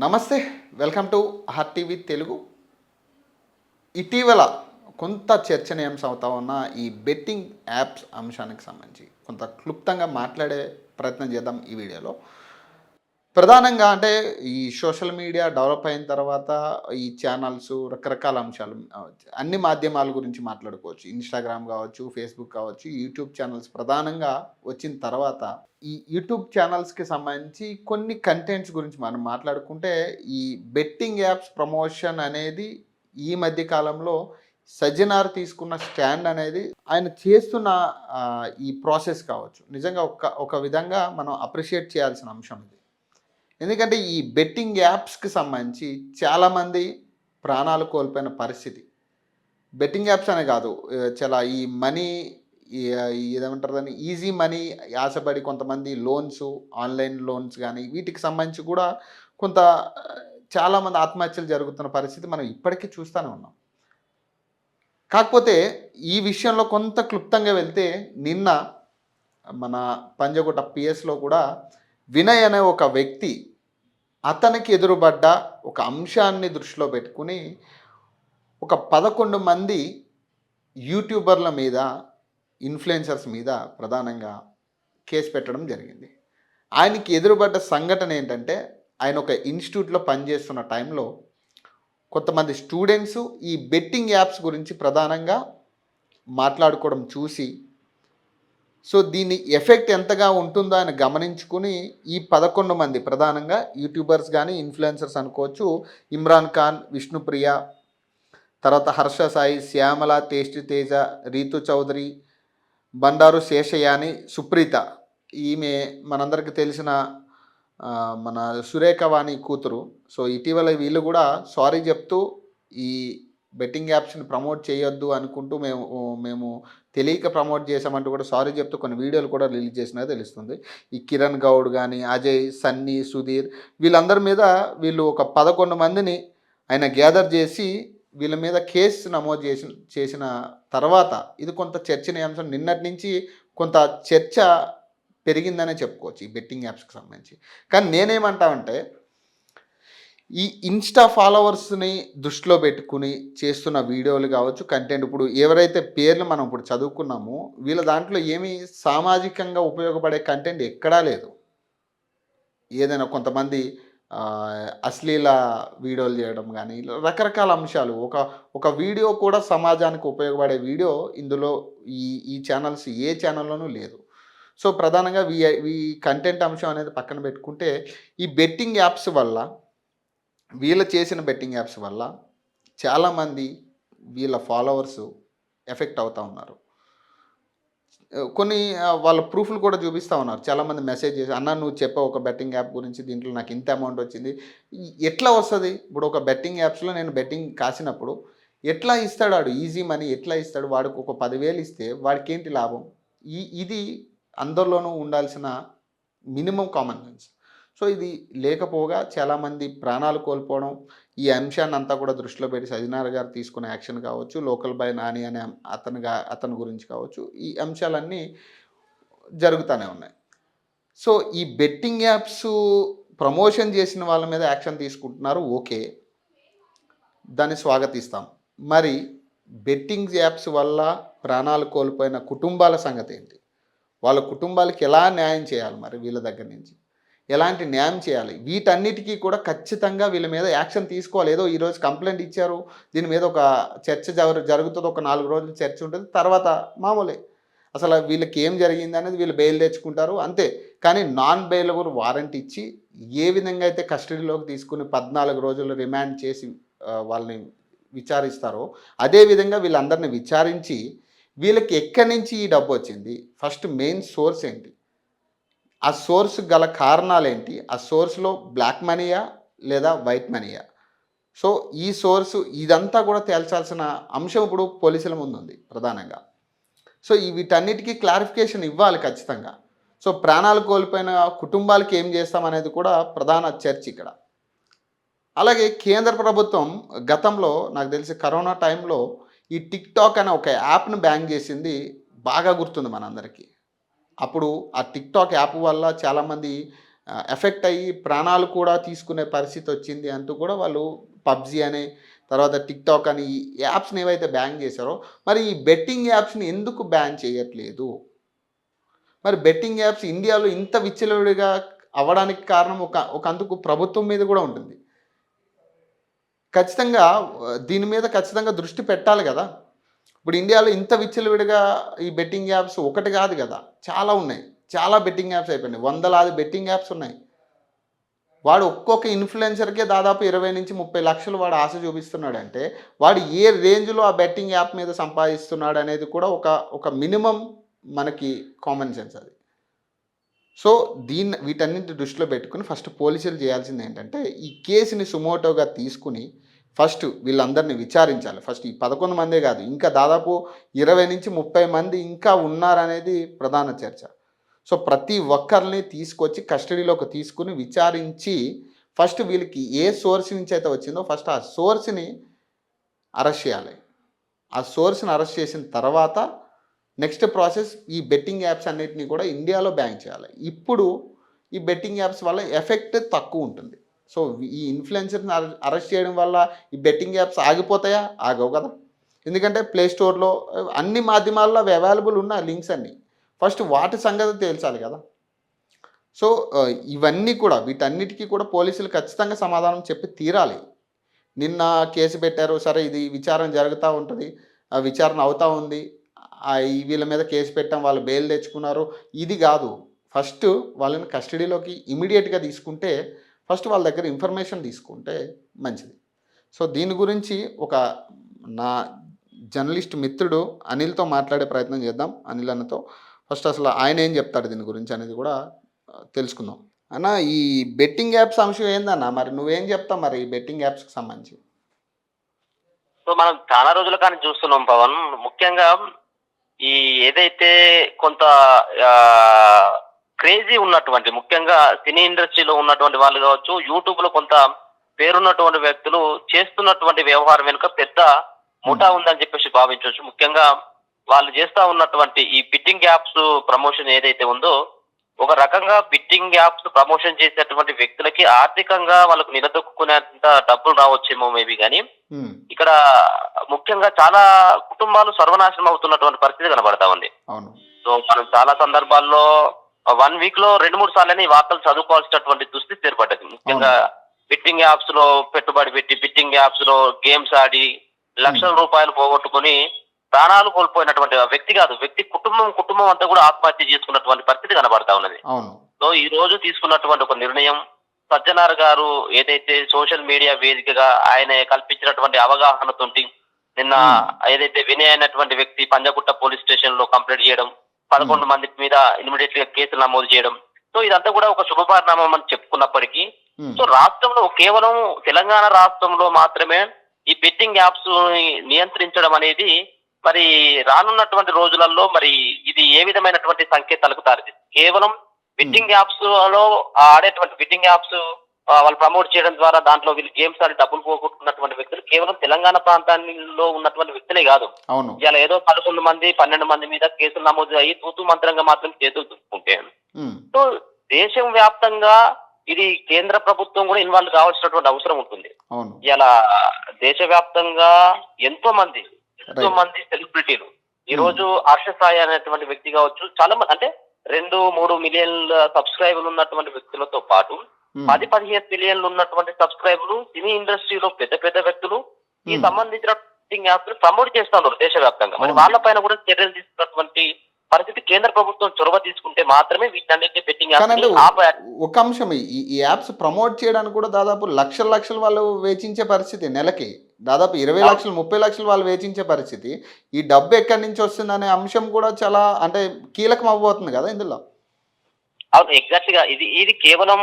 నమస్తే welcome to RTV TV Telugu. ఇటీవల కొంత చర్చనీయాంశం అవుతా ఉన్న ఈ బెట్టింగ్ యాప్స్ అంశానికి సంబంధించి కొంత క్లుప్తంగా మాట్లాడే ప్రయత్నం చేద్దాం ఈ వీడియోలో. ప్రధానంగా అంటే ఈ సోషల్ మీడియా డెవలప్ అయిన తర్వాత ఈ ఛానల్స్ రకరకాల అంశాలు అన్ని మాధ్యమాల గురించి మాట్లాడుకోవచ్చు. ఇన్స్టాగ్రామ్ కావచ్చు ఫేస్బుక్ కావచ్చు యూట్యూబ్ ఛానల్స్ ప్రధానంగా వచ్చిన తర్వాత ఈ యూట్యూబ్ ఛానల్స్కి సంబంధించి కొన్ని కంటెంట్స్ గురించి మనం మాట్లాడుకుంటే ఈ బెట్టింగ్ యాప్స్ ప్రమోషన్ అనేది ఈ మధ్య కాలంలో సజ్జనార్ తీసుకున్న స్టాండ్ అనేది ఆయన చేస్తున్న ఈ ప్రాసెస్ కావచ్చు. నిజంగా ఒక ఒక విధంగా మనం అప్రిషియేట్ చేయాల్సిన అంశం ఇది. ఎందుకంటే ఈ బెట్టింగ్ యాప్స్కి సంబంధించి చాలామంది ప్రాణాలు కోల్పోయిన పరిస్థితి. బెట్టింగ్ యాప్స్ అనే కాదు చాలా ఈ మనీ ఏదేమంటారు దాన్ని ఈజీ మనీ ఆశపడి కొంతమంది లోన్స్ ఆన్లైన్ లోన్స్ కానీ వీటికి సంబంధించి కూడా కొంత చాలామంది ఆత్మహత్యలు జరుగుతున్న పరిస్థితి మనం ఇప్పటికీ చూస్తూనే ఉన్నాం. కాకపోతే ఈ విషయంలో కొంత క్లుప్తంగా వెళ్తే నిన్న మన పంజగుట్ట పిఎస్లో కూడా వినయ్ అనే ఒక వ్యక్తి అతనికి ఎదురుపడ్డ ఒక అంశాన్ని దృష్టిలో పెట్టుకుని ఒక పదకొండు మంది యూట్యూబర్ల మీద ఇన్ఫ్లుయెన్సర్స్ మీద ప్రధానంగా కేసు పెట్టడం జరిగింది. ఆయనకి ఎదురుపడ్డ సంఘటన ఏంటంటే ఆయన ఒక ఇన్స్టిట్యూట్లో పనిచేస్తున్న టైంలో కొంతమంది స్టూడెంట్స్ ఈ బెట్టింగ్ యాప్స్ గురించి ప్రధానంగా మాట్లాడుకోవడం చూసి సో దీని ఎఫెక్ట్ ఎంతగా ఉంటుందో అని గమనించుకుని ఈ పదకొండు మంది ప్రధానంగా యూట్యూబర్స్ కానీ ఇన్ఫ్లుయెన్సర్స్ అనుకోవచ్చు ఇమ్రాన్ ఖాన్ విష్ణుప్రియ తర్వాత హర్ష సాయి శ్యామల తేష్టి తేజ రీతు చౌదరి బండారు శేషయాని సుప్రీత. ఈమె మనందరికీ తెలిసిన మన మన సురేఖవాణి కూతురు. సో ఇటీవల వీళ్ళు కూడా సారీ చెప్తూ ఈ బెట్టింగ్ యాప్స్ని ప్రమోట్ చేయొద్దు అనుకుంటూ మేము మేము తెలియక ప్రమోట్ చేసామంటూ కూడా సారీ చెప్తూ కొన్ని వీడియోలు కూడా రిలీజ్ చేసినా తెలుస్తుంది. ఈ కిరణ్ గౌడ్ కానీ అజయ్ సన్నీ సుధీర్ వీళ్ళందరి మీద వీళ్ళు ఒక పదకొండు మందిని ఆయన గ్యాదర్ చేసి వీళ్ళ మీద కేసు నమోదు చేసిన చేసిన తర్వాత ఇది కొంత చర్చనీయాంశం. నిన్నటి నుంచి కొంత చర్చ పెరిగిందనే చెప్పుకోవచ్చు ఈ బెట్టింగ్ యాప్స్కి సంబంధించి. కానీ నేనేమంటామంటే ఈ ఇన్స్టా ఫాలోవర్స్ని దృష్టిలో పెట్టుకుని చేస్తున్న వీడియోలు కావచ్చు కంటెంట్ ఇప్పుడు ఎవరైతే పేర్లు మనం ఇప్పుడు చదువుకున్నామో వీళ్ళ దాంట్లో ఏమి సామాజికంగా ఉపయోగపడే కంటెంట్ ఎక్కడా లేదు. ఏదైనా కొంతమంది అశ్లీల వీడియోలు చేయడం కానీ ఇలా రకరకాల అంశాలు. ఒక ఒక వీడియో కూడా సమాజానికి ఉపయోగపడే వీడియో ఇందులో ఈ ఈ ఛానల్స్ ఏ ఛానల్లోనూ లేదు. సో ప్రధానంగా వీ ఈ కంటెంట్ అంశం అనేది పక్కన పెట్టుకుంటే ఈ బెట్టింగ్ యాప్స్ వల్ల వీళ్ళు చేసిన బెట్టింగ్ యాప్స్ వల్ల చాలామంది వీళ్ళ ఫాలోవర్స్ ఎఫెక్ట్ అవుతూ ఉన్నారు. కొన్ని వాళ్ళ ప్రూఫ్లు కూడా చూపిస్తూ ఉన్నారు. చాలామంది మెసేజ్ చేసి అన్న నువ్వు చెప్పావు ఒక బెట్టింగ్ యాప్ గురించి దీంట్లో నాకు ఇంత అమౌంట్ వచ్చింది. ఎట్లా వస్తుంది? ఇప్పుడు ఒక బెట్టింగ్ యాప్స్లో నేను బెట్టింగ్ కాసినప్పుడు ఎట్లా ఇస్తాడు వాడు? ఈజీ మనీ ఎట్లా ఇస్తాడు? వాడికి ఒక పదివేలు ఇస్తే వాడికి ఏంటి లాభం? ఈ ఇది అందరిలోనూ ఉండాల్సిన మినిమం కామన్ సెన్స్ సో ఇది లేకపోగా చాలామంది ప్రాణాలు కోల్పోవడం ఈ అంశాన్ని అంతా కూడా దృష్టిలో పెట్టి సజ్జనార్ గారు తీసుకున్న యాక్షన్ కావచ్చు లోకల్ బై నాని అనే అతనిగా అతని గురించి కావచ్చు ఈ అంశాలన్నీ జరుగుతూనే ఉన్నాయి. సో ఈ బెట్టింగ్ యాప్స్ ప్రమోషన్ చేసిన వాళ్ళ మీద యాక్షన్ తీసుకుంటున్నారు ఓకే. దాన్ని స్వాగతిస్తాం. మరి బెట్టింగ్ యాప్స్ వల్ల ప్రాణాలు కోల్పోయిన కుటుంబాల సంగతి ఏంటి? వాళ్ళ కుటుంబాలకి ఎలా న్యాయం చేయాలి మరి వీళ్ళ దగ్గర నుంచి? ఎలాంటి న్యాయం చేయాలి? వీటన్నిటికీ కూడా ఖచ్చితంగా వీళ్ళ మీద యాక్షన్ తీసుకోవాలి. ఏదో ఈరోజు కంప్లైంట్ ఇచ్చారు. దీని మీద ఒక చర్చ జరుగుతుంది. ఒక నాలుగు రోజులు చర్చ ఉంటుంది. తర్వాత మామూలే. అసలు వీళ్ళకి ఏం జరిగింది అనేది వీళ్ళు బెయిల్ తెచ్చుకుంటారు. అంతే. కానీ నాన్ బెయిలబుల్ వారెంట్ ఇచ్చి ఏ విధంగా అయితే కస్టడీలోకి తీసుకుని పద్నాలుగు రోజులు రిమాండ్ చేసి వాళ్ళని విచారిస్తారో అదేవిధంగా వీళ్ళందరిని విచారించి వీళ్ళకి ఎక్కడి నుంచి ఈ డబ్బు వచ్చింది? ఫస్ట్ మెయిన్ సోర్స్ ఏంటి? ఆ సోర్స్ గల కారణాలు ఏంటి ఆ సోర్స్లో బ్లాక్ మనీయా? లేదా వైట్ మనీయా? సో ఈ సోర్సు ఇదంతా కూడా తేల్చాల్సిన అంశం ఇప్పుడు పోలీసుల ముందు ఉంది ప్రధానంగా. సో వీటన్నిటికీ క్లారిఫికేషన్ ఇవ్వాలి ఖచ్చితంగా. సో ప్రాణాలు కోల్పోయిన కుటుంబాలకి ఏం చేస్తామనేది కూడా ప్రధాన చర్చ ఇక్కడ. అలాగే కేంద్ర ప్రభుత్వం గతంలో నాకు తెలిసి కరోనా టైంలో ఈ టిక్ టాక్ అనే ఒక యాప్ను బ్యాన్ చేసింది బాగా గుర్తుంది మనందరికీ. అప్పుడు ఆ టిక్టాక్ యాప్ వల్ల చాలామంది ఎఫెక్ట్ అయ్యి ప్రాణాలు కూడా తీసుకునే పరిస్థితి వచ్చింది అంటూ కూడా వాళ్ళు పబ్జి అని తర్వాత టిక్టాక్ అని ఈ యాప్స్ని ఏవైతే బ్యాన్ చేశారో మరి ఈ బెట్టింగ్ యాప్స్ని ఎందుకు బ్యాన్ చేయట్లేదు? మరి బెట్టింగ్ యాప్స్ ఇండియాలో ఇంత విచ్చలవిడిగా అవ్వడానికి కారణం ఒక ఒక అందుకు ప్రభుత్వం మీద కూడా ఉంటుంది. ఖచ్చితంగా దీని మీద ఖచ్చితంగా దృష్టి పెట్టాలి కదా? ఇప్పుడు ఇండియాలో ఇంత విచ్చలవిడిగా ఈ బెట్టింగ్ యాప్స్ ఒకటి కాదు కదా. చాలా ఉన్నాయి. చాలా బెట్టింగ్ యాప్స్ అయిపోయినాయి. వందలాది బెట్టింగ్ యాప్స్ ఉన్నాయి. వాడు ఒక్కొక్క ఇన్ఫ్లుయెన్సర్కే దాదాపు ఇరవై నుంచి ముప్పై లక్షలు వాడు ఆశ చూపిస్తున్నాడంటే వాడు ఏ రేంజ్లో ఆ బెట్టింగ్ యాప్ మీద సంపాదిస్తున్నాడు అనేది కూడా ఒక ఒక మినిమం మనకి కామన్ సెన్స్ అది. సో దీన్ని వీటన్నింటి దృష్టిలో పెట్టుకుని ఫస్ట్ పోలీసులు చేయాల్సింది ఏంటంటే ఈ కేసుని సుమోటోగా తీసుకుని ఫస్ట్ వీళ్ళందరినీ విచారించాలి. ఫస్ట్ ఈ పదకొండు మందే కాదు ఇంకా దాదాపు ఇరవై నుంచి ముప్పై మంది ఇంకా ఉన్నారనేది ప్రధాన చర్చ. సో ప్రతి ఒక్కరిని తీసుకొచ్చి కస్టడీలోకి తీసుకుని విచారించి ఫస్ట్ వీళ్ళకి ఏ సోర్స్ నుంచి అయితే వచ్చిందో ఫస్ట్ ఆ సోర్స్ని అరెస్ట్ చేయాలి. ఆ సోర్స్ని అరెస్ట్ చేసిన తర్వాత నెక్స్ట్ ప్రాసెస్ ఈ బెట్టింగ్ యాప్స్ అన్నిటినీ కూడా ఇండియాలో బ్యాన్ చేయాలి. ఇప్పుడు ఈ బెట్టింగ్ యాప్స్ వల్ల ఎఫెక్ట్ తక్కువ ఉంటుంది. సో ఈ ఇన్ఫ్లుయెన్సర్ని అరెస్ట్ చేయడం వల్ల ఈ బెట్టింగ్ యాప్స్ ఆగిపోతాయా? ఆగవు కదా. ఎందుకంటే ప్లే స్టోర్లో అన్ని మాధ్యమాల్లో అవి అవైలబుల్ ఉన్న లింక్స్ అన్నీ. ఫస్ట్ వాటి సంగతి తేల్చాలి కదా. సో ఇవన్నీ కూడా వీటన్నిటికీ కూడా పోలీసులు ఖచ్చితంగా సమాధానం చెప్పి తీరాలి. నిన్న కేసు పెట్టారు సరే ఇది విచారణ జరుగుతూ ఉంటుంది ఆ విచారణ అవుతూ ఉంది ఆ, ఈ వీళ్ళ మీద కేసు పెట్టాం వాళ్ళు బెయిల్ తెచ్చుకున్నారు ఇది కాదు. ఫస్ట్ వాళ్ళని కస్టడీలోకి ఇమీడియట్గా తీసుకుంటే ఫస్ట్ వాళ్ళ దగ్గర ఇన్ఫర్మేషన్ తీసుకుంటే మంచిది. సో దీని గురించి ఒక నా జర్నలిస్ట్ మిత్రుడు అనిల్తో మాట్లాడే ప్రయత్నం చేద్దాం. అనిల్ అన్నతో. ఫస్ట్ అసలు ఆయన ఏం చెప్తాడు దీని గురించి అనేది కూడా తెలుసుకుందాం. అన్న ఈ బెట్టింగ్ యాప్స్ అంశం ఏందన్న? మరి నువ్వేం చెప్తావు మరి ఈ బెట్టింగ్ యాప్స్కి సంబంధించి? సో మనం చాలా రోజుల కానీ చూస్తున్నాం పవన్. ముఖ్యంగా ఈ ఏదైతే కొంత క్రేజీ ఉన్నటువంటి ముఖ్యంగా సినీ ఇండస్ట్రీలో ఉన్నటువంటి వాళ్ళు కావచ్చు యూట్యూబ్లో కొంత పేరున్నటువంటి వ్యక్తులు చేస్తున్నటువంటి వ్యవహారం వెనుక పెద్ద ముఠా ఉందని చెప్పేసి భావించవచ్చు. ముఖ్యంగా వాళ్ళు చేస్తా ఉన్నటువంటి ఈ బిట్టింగ్ యాప్స్ ప్రమోషన్ ఏదైతే ఉందో ఒక రకంగా బిట్టింగ్ యాప్స్ ప్రమోషన్ చేసేటువంటి వ్యక్తులకి ఆర్థికంగా వాళ్ళకు నిలదొక్కునేంత డబ్బులు రావచ్చేమో మేబీ కానీ ఉమ్, ఇక్కడ ముఖ్యంగా చాలా కుటుంబాలు సర్వనాశనం అవుతున్నటువంటి పరిస్థితి కనబడతా ఉంది. సో మనం చాలా సందర్భాల్లో వన్ వీక్లో రెండు మూడు సార్లు ఈ వార్తలు చదువుకోవాల్సినటువంటి దుస్థితి ఏర్పడ్డది. ముఖ్యంగా బిట్టింగ్ యాప్స్లో పెట్టుబడి పెట్టి బిట్టింగ్ యాప్స్లో గేమ్స్ ఆడి లక్షల రూపాయలు పోగొట్టుకుని ప్రాణాలు కోల్పోయినటువంటి వ్యక్తి కాదు వ్యక్తి కుటుంబం కుటుంబం అంతా కూడా ఆత్మహత్య చేసుకున్నటువంటి పరిస్థితి కనబడతా ఉన్నది. సో ఈ రోజు తీసుకున్నటువంటి ఒక నిర్ణయం సజ్జనార్ గారు ఏదైతే సోషల్ మీడియా వేదికగా ఆయన కల్పించినటువంటి అవగాహనతోటి నిన్న. ఏదైతే వినయ్ అయినటువంటి వ్యక్తి పంజగుట్ట పోలీస్ స్టేషన్లో కంప్లైంట్ చేయడం పదకొండు మంది మీద ఇమీడియట్గా కేసులు నమోదు చేయడం. సో ఇదంతా కూడా ఒక శుభపరిణామం అని చెప్పుకున్నప్పటికీ ఉమ్, సో రాష్ట్రంలో కేవలం తెలంగాణ రాష్ట్రంలో మాత్రమే ఈ బెట్టింగ్ యాప్స్ నియంత్రించడం అనేది మరి రానున్నటువంటి రోజులలో మరి ఇది ఏ విధమైనటువంటి సంకేతాలకు దారితీస్తుంది? కేవలం బెట్టింగ్ యాప్స్లో ఆడేటువంటి బెట్టింగ్ యాప్స్ వాళ్ళు ప్రమోట్ చేయడం ద్వారా దాంట్లో వీళ్ళు గేమ్స్ ఆడి డబ్బులు పోగొట్టుకున్నటువంటి వ్యక్తులు కేవలం తెలంగాణ ప్రాంతాల్లో ఉన్నటువంటి వ్యక్తులే కాదు. ఇలా ఏదో పదకొండు మంది పన్నెండు మంది మీద కేసులు నమోదు అయ్యి తూతు మంత్రంగా మాత్రం చేతులు దుక్కుంటే సో దేశం వ్యాప్తంగా ఇది కేంద్ర ప్రభుత్వం కూడా ఇన్వాల్వ్ కావాల్సినటువంటి అవసరం ఉంటుంది. ఇలా దేశవ్యాప్తంగా ఎంతో మంది ఎంతో. మంది సెలబ్రిటీలు ఈ రోజు హర్ష సాయి అనేటువంటి వ్యక్తి కావచ్చు చాలా మంది అంటే రెండు మూడు మిలియన్ల సబ్స్క్రైబర్లు ఉన్నటువంటి వ్యక్తులతో పాటు పది పదిహేను మిలియన్లు ఉన్నటువంటి సబ్స్క్రైబర్లు సినీ ఇండస్ట్రీలో పెద్ద పెద్ద వ్యక్తులు ఈ Hmm. సంబంధించిన యాప్ ప్రమోట్ చేస్తున్నారు దేశవ్యాప్తంగా మరి అవును. వాళ్ళపైన కూడా చర్యలు తీసుకున్నటువంటి పరిస్థితి కేంద్ర ప్రభుత్వం చొరవ తీసుకుంటే మాత్రమే వీటన్నిటిని బెట్టింగ్ ఒక అంశం ఈ యాప్స్ ప్రమోట్ చేయడానికి కూడా దాదాపు లక్షల లక్షలు వాళ్ళు వేచించే పరిస్థితి నెలకి దాదాపు ఇరవై. లక్షలు ముప్పై లక్షలు వాళ్ళు వేచించే పరిస్థితి ఈ డబ్బు ఎక్కడి నుంచి వస్తుందనే అంశం కూడా చాలా అంటే కీలకం అవ్వబోతుంది కదా ఇందులో అవును ఎగ్జాక్ట్గా ఇది ఇది కేవలం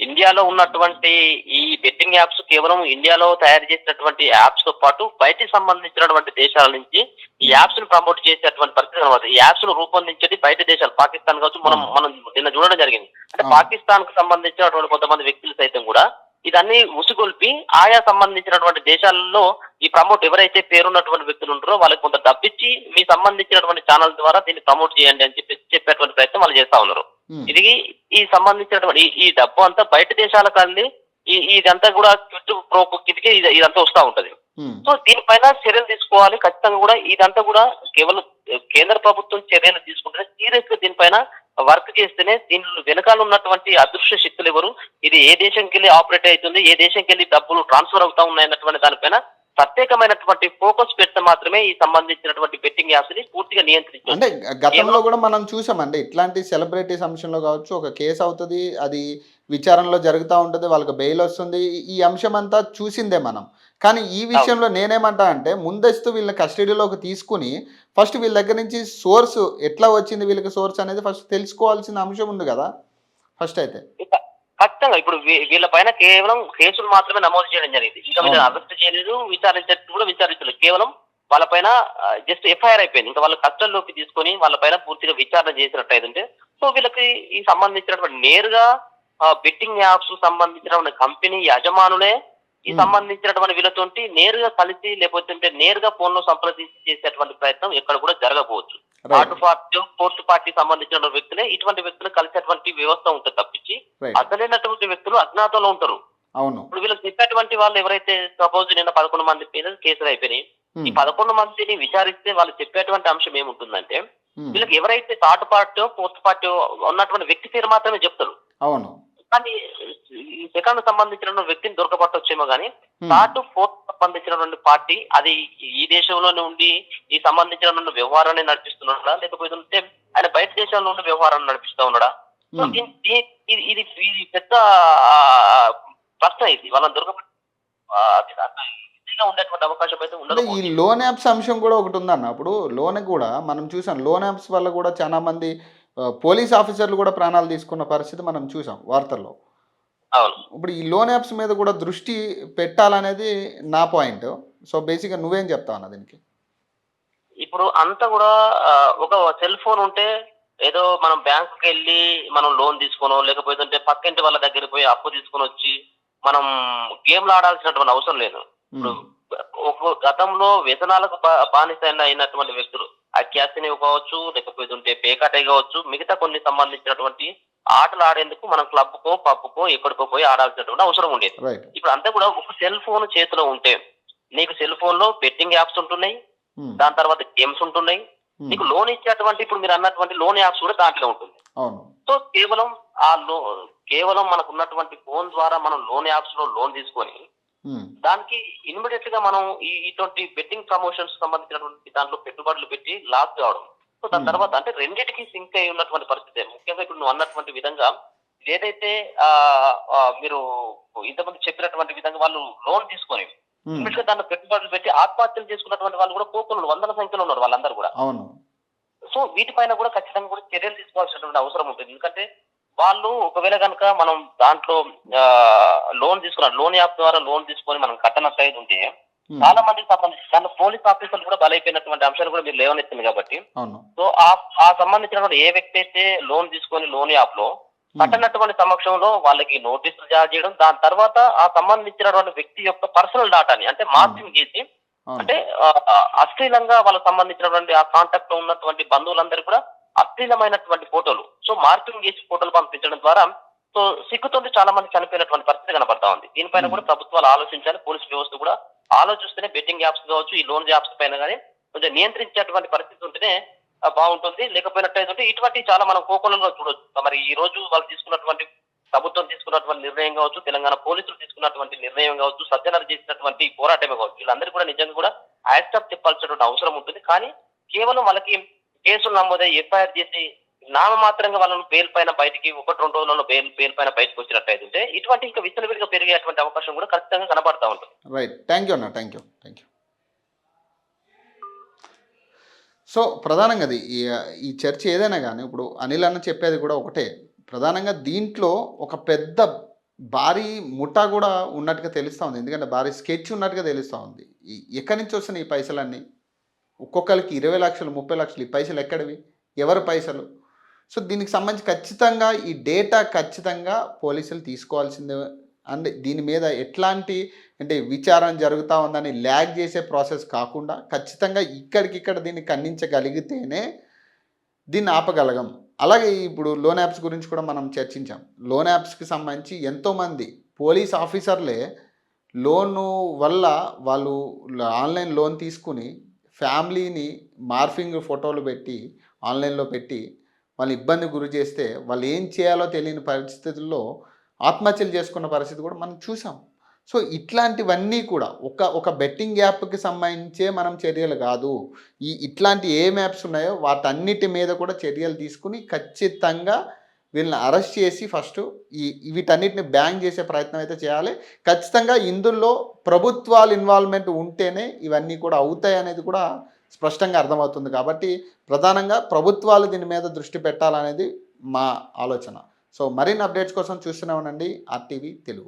ఇండియాలో ఉన్నటువంటి ఈ బెట్టింగ్ యాప్స్ కేవలం ఇండియాలో తయారు చేసినటువంటి యాప్స్తో పాటు బయటికి సంబంధించినటువంటి దేశాల నుంచి ఈ యాప్స్ను ప్రమోట్ చేసేటువంటి పరిస్థితి కనబడుతుంది ఈ యాప్స్ను రూపొందించేది బయట దేశాలు పాకిస్తాన్ కావచ్చు మనం. మనం నిన్న చూడడం జరిగింది అంటే. పాకిస్తాన్కు సంబంధించినటువంటి కొంతమంది వ్యక్తులు సైతం కూడా ఇదన్నీ ఉసుగొల్పి ఆయా సంబంధించినటువంటి దేశాలలో ఈ ప్రమోట్ ఎవరైతే పేరున్నటువంటి వ్యక్తులు ఉంటారో వాళ్ళకి కొంత డబ్బిచ్చి మీ సంబంధించినటువంటి ఛానల్ ద్వారా దీన్ని ప్రమోట్ చేయండి అని చెప్పి చెప్పేటువంటి ప్రయత్నం వాళ్ళు చేస్తా ఉన్నారు ఇది ఈ సంబంధించినటువంటి ఈ- డబ్బు అంతా బయట దేశాలకు అంది. ఈ ఇదంతా కూడా చుట్టూ ప్రోపు కిందకి ఇదంతా వస్తూ ఉంటది. సో దీనిపైన చర్యలు తీసుకోవాలి. ఖచ్చితంగా కూడా ఇదంతా కూడా కేవలం కేంద్ర ప్రభుత్వం చర్యలు తీసుకుంటే సీరియస్గా దీనిపైన వర్క్ చేస్తేనే దీని వెనకాల ఉన్నటువంటి అదృశ్య శక్తులు ఎవరు? ఇది ఏ దేశంకి వెళ్ళి ఆపరేట్ అవుతుంది? ఏ దేశంకి వెళ్ళి డబ్బులు ట్రాన్స్ఫర్ అవుతా ఉన్నాయన్నటువంటి దానిపైన ప్రత్యేకమైనటువంటి ఫోకస్ పెడితే మాత్రమే ఈ సంబంధించినటువంటి బెట్టింగ్ యాప్స్ని పూర్తిగా నియంత్రించవచ్చు. అంటే గతంలో కూడా మనం చూసామండి ఇట్లాంటి సెలబ్రిటీస్ అంశంలో కావచ్చు ఒక కేసు అవుతుంది అది విచారణలో జరుగుతూ ఉంటుంది వాళ్ళకి బెయిల్ వస్తుంది ఈ అంశం అంతా చూసిందే మనం. కానీ ఈ విషయంలో నేనేమంటా అంటే ముందస్తు వీళ్ళని కస్టడీలోకి తీసుకుని ఫస్ట్ వీళ్ళ దగ్గర నుంచి సోర్స్ ఎట్లా వచ్చింది వీళ్ళకి సోర్స్ అనేది ఫస్ట్ తెలుసుకోవాల్సిన అంశం ఉంది కదా ఫస్ట్ అయితే. ఖచ్చితంగా ఇప్పుడు వీళ్ళ పైన కేవలం కేసులు మాత్రమే నమోదు చేయడం జరిగింది ఇంకా వీళ్ళని. అరెస్ట్ చేయలేదు విచారించట్టు కూడా విచారించలేదు కేవలం వాళ్ళపైన జస్ట్ ఎఫ్ఐఆర్ అయిపోయింది ఇంకా వాళ్ళ కస్టడీలోకి తీసుకొని వాళ్ళపైన పూర్తిగా విచారణ చేసినట్టు అయితే సో వీళ్ళకి ఈ సంబంధించినటువంటి నేరుగా బెట్టింగ్ యాప్స్ సంబంధించినటువంటి కంపెనీ యజమానులే ఈ. సంబంధించినటువంటి వీళ్ళతోటి నేరుగా కలిసి లేకపోతే నేరుగా ఫోన్లో సంప్రదించి చేసేటువంటి ప్రయత్నం ఎక్కడ కూడా జరగకపోవచ్చు థర్డ్ పార్టీ ఫోర్త్ పార్టీ సంబంధించిన వ్యక్తులే ఇటువంటి వ్యక్తులు కలిసేటువంటి వ్యవస్థ ఉంటుంది తప్పించి అసలైనటువంటి వ్యక్తులు అజ్ఞాతంలో ఉంటారు. అవును. ఇప్పుడు వీళ్ళకి చెప్పేటువంటి వాళ్ళు ఎవరైతే సపోజ్ నిన్న పదకొండు మంది మీద కేసులు అయిపోయినాయి ఈ ఉమ్, పదకొండు మందిని విచారిస్తే వాళ్ళు చెప్పేటువంటి అంశం ఏముంటుందంటే ఉమ్, వీళ్ళకి ఎవరైతే థర్డ్ పార్టీ ఫోర్త్ పార్టీ ఉన్నటువంటి వ్యక్తి పేరు మాత్రమే చెప్తారు. అవును. కానీ ఈ సెకండ్ సంబంధించిన వ్యక్తిని దొరకపట్టొచ్చేమో కానీ థర్డ్ ఫోర్త్ సంబంధించినటువంటి పార్టీ అది ఈ దేశంలోనే ఉండి ఈ సంబంధించిన వ్యవహారాన్ని నడిపిస్తున్నాడా? లేకపోతే ఆయన బయట దేశంలో ఉండి వ్యవహారాన్ని నడిపిస్తా ఉన్నాడా? దీ- ఇది ఇది పెద్ద ప్రశ్న ఇది. వాళ్ళని దొరక ఉండేటువంటి అవకాశం అయితే అంటే ఈ ఉండదు లోన్ యాప్స్ అంశం కూడా ఒకటి ఉందన్న. అప్పుడు లోన్ కూడా మనం చూసాం. లోన్ యాప్స్ వల్ల కూడా చాలా మంది పోలీస్ ఆఫీసర్లు కూడా ప్రాణాలు తీసుకున్న పరిస్థితి మనం చూసాం వార్తల్లో. అవును. ఇప్పుడు ఈ లోన్ యాప్స్ మీద కూడా దృష్టి పెట్టాలనేది నా పాయింట్. సో బేసిక్గా నువ్వేం చెప్తావు అన్న దీనికి? ఇప్పుడు అంతా కూడా ఒక సెల్ ఫోన్ ఉంటే ఏదో మనం బ్యాంకుకి వెళ్ళి మనం లోన్ తీసుకోనో లేకపోతే పక్కింటి వాళ్ళ దగ్గరికి పోయి అప్పు తీసుకొని వచ్చి మనం గేమ్లు ఆడాల్సినటువంటి అవసరం లేదు. ఇప్పుడు ఒక గతంలో వ్యసనాలకు బా- బానిస అయినటువంటి వ్యక్తులు అక్యాసిని కావచ్చు లేకపోతే ఉంటే పేకాటే కావచ్చు మిగతా కొన్ని సంబంధించినటువంటి ఆటలు ఆడేందుకు మనం క్లబ్కో పబ్కో ఎక్కడికో పోయి ఆడాల్సినటువంటి అవసరం ఉండేది. ఇప్పుడు అంతా కూడా ఒక సెల్ ఫోన్ చేతిలో ఉంటే నీకు సెల్ ఫోన్లో బెట్టింగ్ యాప్స్ ఉంటున్నాయి ఉమ్, దాని తర్వాత గేమ్స్ ఉంటున్నాయి ఉమ్, నీకు లోన్ ఇచ్చేటువంటి ఇప్పుడు మీరు అన్నటువంటి లోన్ యాప్స్ కూడా దాంట్లో ఉంటుంది. సో కేవలం ఆ లో కేవలం మనకు ఉన్నటువంటి ఫోన్ ద్వారా మనం లోన్ యాప్స్లో లోన్ తీసుకొని దానికి ఇమ్మీడియట్గా మనం ఈ ఇటువంటి బెట్టింగ్ ప్రమోషన్స్ సంబంధించినటువంటి దాంట్లో పెట్టుబడులు పెట్టి లాస్ కావడం. సో దాని Hmm. తర్వాత అంటే రెండింటికి సింక్ అయి ఉన్నటువంటి పరిస్థితి ముఖ్యంగా ఇప్పుడు నువ్వు అన్నటువంటి విధంగా ఏదైతే మీరు ఇంతకుముందు చెప్పినటువంటి విధంగా వాళ్ళు లోన్ తీసుకొని ఇమ్మీడియట్గా దాంట్లో పెట్టుబడులు పెట్టి ఆత్మహత్యలు చేసుకున్నటువంటి వాళ్ళు కూడా కోకులు వందల సంఖ్యలో ఉన్నారు వాళ్ళందరూ కూడా. అవును. సో వీటిపైన కూడా ఖచ్చితంగా కూడా చర్యలు తీసుకోవాల్సినటువంటి అవసరం ఉంటుంది. ఎందుకంటే వాళ్ళు ఒకవేళ కనుక మనం దాంట్లో లోన్ తీసుకున్న లోన్ యాప్ ద్వారా లోన్ తీసుకొని మనం కట్టనట్టు అయితే ఉంటే చాలా మందికి సంబంధించి దాంట్లో పోలీస్ ఆఫీసర్లు కూడా బలైపోయినటువంటి అంశాలు కూడా మీరు లేవనెత్తింది కాబట్టి. సో ఆ సంబంధించినటువంటి ఏ వ్యక్తి అయితే లోన్ తీసుకొని లోన్ యాప్లో కట్టనటువంటి సమక్షంలో వాళ్ళకి నోటీసులు జారీ చేయడం దాని తర్వాత ఆ సంబంధించినటువంటి వ్యక్తి యొక్క పర్సనల్ డాటాని అంటే చేసి అవును. అంటే అశ్లీలంగా వాళ్ళకి సంబంధించినటువంటి ఆ కాంటాక్ట్లో ఉన్నటువంటి బంధువులందరూ కూడా అశ్లీలమైనటువంటి ఫోటోలు. సో మార్పింగ్ చేసి ఫోటోలు పంపించడం ద్వారా సో సిగ్గుతోటి చాలా మంది చనిపోయినటువంటి పరిస్థితి కనబడతా ఉంది. దీనిపైన Hmm. కూడా ప్రభుత్వాలు ఆలోచించాలి పోలీసు వ్యవస్థ కూడా ఆలోచిస్తేనే బెట్టింగ్ యాప్స్ కావచ్చు ఈ లోన్ యాప్స్ పైన కానీ కొంచెం నియంత్రించేటువంటి పరిస్థితి ఉంటేనే బాగుంటుంది. లేకపోయినట్టయితే ఇటువంటి చాలా మనం కోకొలలో చూడొచ్చు. మరి ఈ రోజు వాళ్ళు తీసుకున్నటువంటి ప్రభుత్వం తీసుకున్నటువంటి నిర్ణయం కావచ్చు తెలంగాణ పోలీసులు తీసుకున్నటువంటి నిర్ణయం కావచ్చు సజ్జనరు చేసినటువంటి పోరాటమే కావచ్చు. వీళ్ళందరూ కూడా నిజంగా కూడా యాక్సెప్ట్ చెప్పాల్సినటువంటి అవసరం ఉంటుంది. కానీ కేవలం వాళ్ళకి కేసులు నమోదై ఎఫ్ఐఆర్ చేసి నామమాత్రంగా వాళ్ళను బెయిల్ పైన బయటికి ఒకటి రెండు రోజులలో బెయిల్ బెయిల్ పైన బయటకు వచ్చినట్టయితే ఇటువంటి ఇంకా విచ్చలవిడిగా పెరిగేటువంటి అవకాశం కూడా ఖచ్చితంగా కనబడతా ఉంటుంది. రైట్ థ్యాంక్ యూ అన్న. Thank you thank you so ప్రధానంగా అది ఈ ఈ చర్చ ఏదైనా కానీ ఇప్పుడు అనిల్ అన్న చెప్పేది కూడా ఒకటే. ప్రధానంగా దీంట్లో ఒక పెద్ద భారీ ముఠా కూడా ఉన్నట్టుగా తెలుస్తూ ఉంది. ఎందుకంటే భారీ స్కెచ్ ఉన్నట్టుగా తెలుస్తూ ఉంది. ఎక్కడి నుంచి వస్తున్నాయి ఈ పైసలన్నీ? ఒక్కొక్కరికి ఇరవై లక్షలు ముప్పై లక్షలు ఈ పైసలు ఎక్కడివి? ఎవరి పైసలు? సో దీనికి సంబంధించి ఖచ్చితంగా ఈ డేటా ఖచ్చితంగా పోలీసులు తీసుకోవాల్సిందే. అండ్ దీని మీద ఎట్లాంటి అంటే విచారణ జరుగుతూ ఉందని ల్యాగ్ చేసే ప్రాసెస్ కాకుండా ఖచ్చితంగా ఇక్కడికిక్కడ దీన్ని ఖండించగలిగితేనే దీన్ని ఆపగలగం. అలాగే ఇప్పుడు లోన్ యాప్స్ గురించి కూడా మనం చర్చించాం. లోన్ యాప్స్కి సంబంధించి ఎంతోమంది పోలీస్ ఆఫీసర్లే లోను వల్ల వాళ్ళు ఆన్లైన్ లోన్ తీసుకుని ఫ్యామిలీని మార్ఫింగ్ ఫోటోలు పెట్టి ఆన్లైన్లో పెట్టి వాళ్ళు ఇబ్బంది గురి చేస్తే వాళ్ళు ఏం చేయాలో తెలియని పరిస్థితుల్లో ఆత్మహత్యలు చేసుకున్న పరిస్థితి కూడా మనం చూసాం. సో ఇట్లాంటివన్నీ కూడా ఒక ఒక బెట్టింగ్ యాప్కి సంబంధించే మనం చర్యలు కాదు. ఈ ఇట్లాంటి ఏ యాప్స్ ఉన్నాయో వాటన్నిటి మీద కూడా చర్యలు తీసుకుని ఖచ్చితంగా వీళ్ళని అరెస్ట్ చేసి ఫస్ట్ ఈ వీటన్నిటిని బ్యాన్ చేసే ప్రయత్నం అయితే చేయాలి. ఖచ్చితంగా ఇందులో ప్రభుత్వాల ఇన్వాల్వ్మెంట్ ఉంటేనే ఇవన్నీ కూడా అవుతాయి అనేది కూడా స్పష్టంగా అర్థమవుతుంది. కాబట్టి ప్రధానంగా ప్రభుత్వాలు దీని మీద దృష్టి పెట్టాలనేది మా ఆలోచన. సో మరిన్ని అప్డేట్స్ కోసం చూస్తూనే ఉండండి. ఆర్టీవీ తెలుగు.